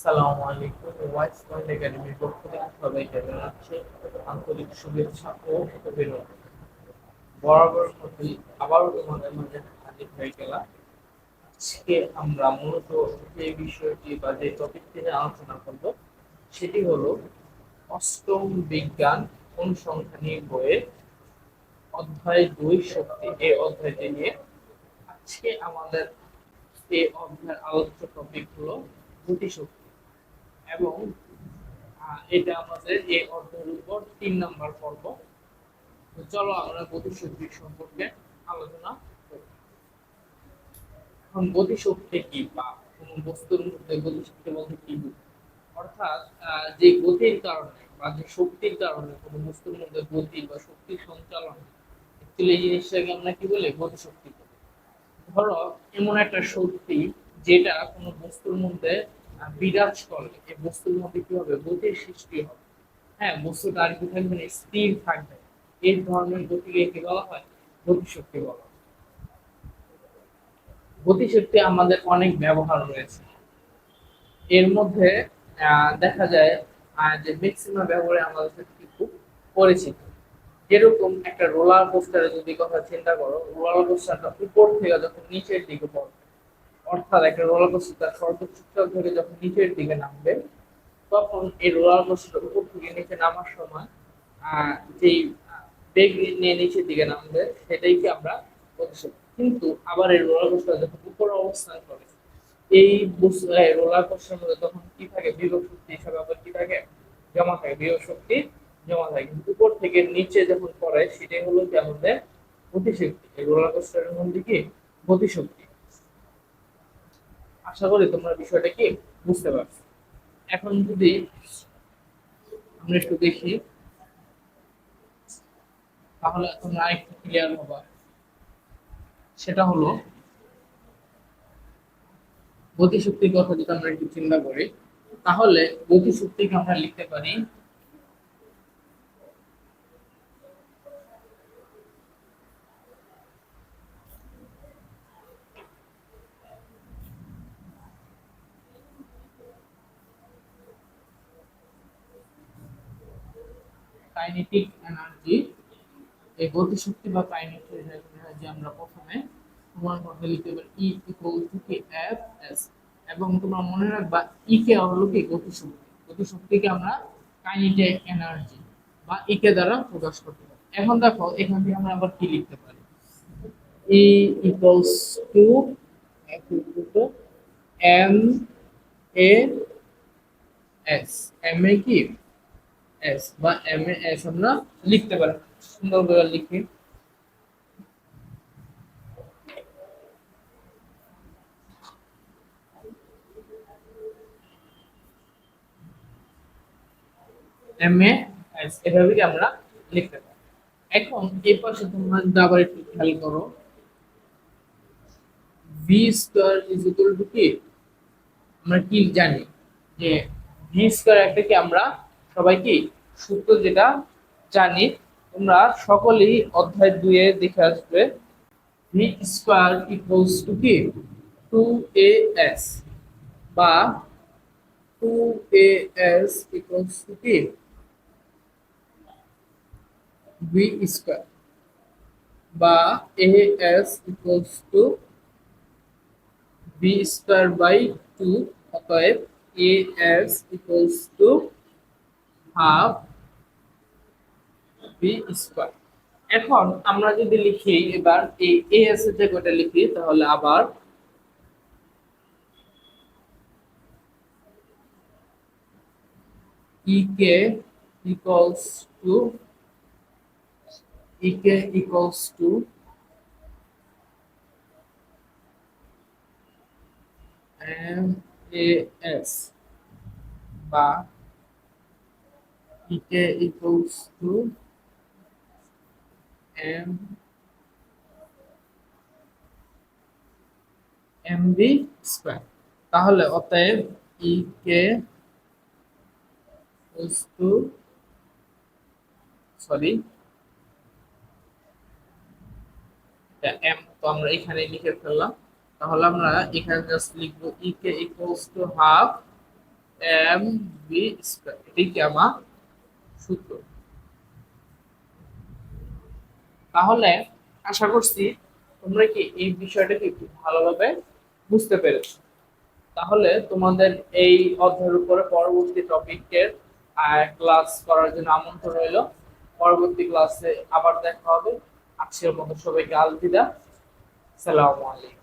আসসালামু আলাইকুম wise point একাডেমির পক্ষ থেকে সবাইকে জানাচ্ছি আন্তরিক শুভেচ্ছা ও অভিনন্দন। বরাবর মতোই আবারও তোমাদের মাঝে হাজির হয়ে গেলাম। আজকে আমরা মূলত যে বিষয়টি বা যে টপিকটি নিয়ে আলোচনা করব, সেটি হলো অষ্টম বিজ্ঞান অনুসন্ধানী বইয়ের অধ্যায় দুই শক্তি। এই অধ্যায়টি নিয়ে আজকে আমাদের এই অধ্যায়ের আলোচ্য টপিক হলো গতিশক্তি এবং এটা আমাদের এই অধ্যায়ের উপর তিন নম্বর পর্ব। তো চলো আমরা গতিশক্তি সম্পর্কে আলোচনা এখন গতিশক্তি কি বা কোনো বস্তুর মধ্যে গতিশক্তি বলতে কি অর্থাৎ যে গতির কারণে বা যে শক্তির কারণে কোনো বস্তুর মধ্যে গতি বা শক্তির সঞ্চালন এই জিনিসটাকে আমরা কি বলি? গতিশক্তি ধরো, এমন একটা শক্তি যেটা কোনো বস্তুর মধ্যে বিরাজ করে এই বস্তুর মধ্যে কি হবে? গতির সৃষ্টি হবে। হ্যাঁ বস্তুটা আর কি থাকবে না স্থির থাকবে। এই ধরনের গতিকে কি বলা হয়? গতিশক্তি বলা গতিশক্তি আমাদের অনেক ব্যবহার রয়েছে। এর মধ্যে দেখা যায় যে ম্যাক্সিমাম ব্যবহারে আমাদের সাথে কিন্তু পরিচিত। যেরকম একটা রোলার কোস্টারে যদি কথা চিন্তা করো রোলার কোস্টারটা উপর থেকে যখন নিচের দিকে পড়বে অর্থাৎ একটা রোলার কোস্টার তার সর্বোচ্চ থেকে যখন নিচের দিকে নামবে, তখন এই রোলার কোস্টার উপর থেকে নিচে নামার সময় যেই বেগ নিয়ে নিচের দিকে নামবে সেটাই কি আমরা গতিশক্তি কিন্তু আবার এই রোলার কোস্টার যখন উপরে অবস্থান করে, এই রোলার কোস্টার মধ্যে তখন কি থাকে? বিভব শক্তি হিসাবে আবার কি থাকে? জমা থাকে। বিভব শক্তি জমা থাকে। কিন্তু উপর থেকে নিচে যখন পড়ে, সেটাই হলো কি আমাদের গতিশক্তি। এই রোলার কোস্টারের মধ্যে কি? গতিশক্তি। আশা করি তোমরা বিষয়টা কি বুঝতে পারছ। এখন যদি আমরা একটু দেখি, তাহলে তোমরা আরেকটু ক্লিয়ার হবা। সেটা হলো গতিশক্তির কথা যদি আমরা একটু চিন্তা করি, তাহলে গতিশক্তিকে আমরা লিখতে পারি কাইনেটিক এনার্জি, এই গতিশক্তি বা কাইনেটিক এনার্জি আমরা প্রথমে প্রমাণ করতে লিখতে পারি ই ইকুয়াল টু কি এফ এস এবং তোমরা মনে রাখবা ই কে হলো কি গতিশক্তি। গতিশক্তিকে আমরা কাইনেটিক এনার্জি বা ই কে দ্বারা প্রকাশ করতে পারি। এখন দেখো, এখান থেকে আমরা আবার কি লিখতে পারি? E equals to M A S M A কি? এস বা এম এস আমরা লিখতে পারি। সুন্দর করে লিখি। এম এস এভাবে আমরা লিখতে পারি? এখন এই পাশে তোমরা আবার একটু খেয়াল করো। V square is equal to কি আমরা কি জানি যে ভি স্কয়ার একটা কি আমরা সবাই কি সূত্র যেটা জানি, তোমরা সকলেই অধ্যায় দুয়ে দেখে আসবে। ভি স্কয়ার ইকুয়ালস টু কি? টু এ এস বা two A S equals to কি? ভি স্কয়ার বা A S equals to B square by two অতএব A S equals to half B square এখন আমরা যদি লিখি, এবার এই এ এর জায়গাটা লিখি, তাহলে আবার E K equals to E K equals to M A S বা equals to M M B square তাহলে অতএব E K to sorry M তো আমরা এখানে লিখে ফেললাম। তাহলে আমরা এখানে জাস্ট লিখব E K equals to half M B square এটি কি আমার সূত্র তাহলে আশা করছি তোমরা কি এই বিষয়টাকে একটু ভালোভাবে বুঝতে পেরেছ। তাহলে তোমাদের এই অধ্যায়ের উপরে পরবর্তী টপিকের ক্লাস করার জন্য আমন্ত্রণ রইল। পরবর্তী ক্লাসে আবার দেখা হবে। আজকের মতো সবাইকে আলবিদা। সালামু আলাইকুম।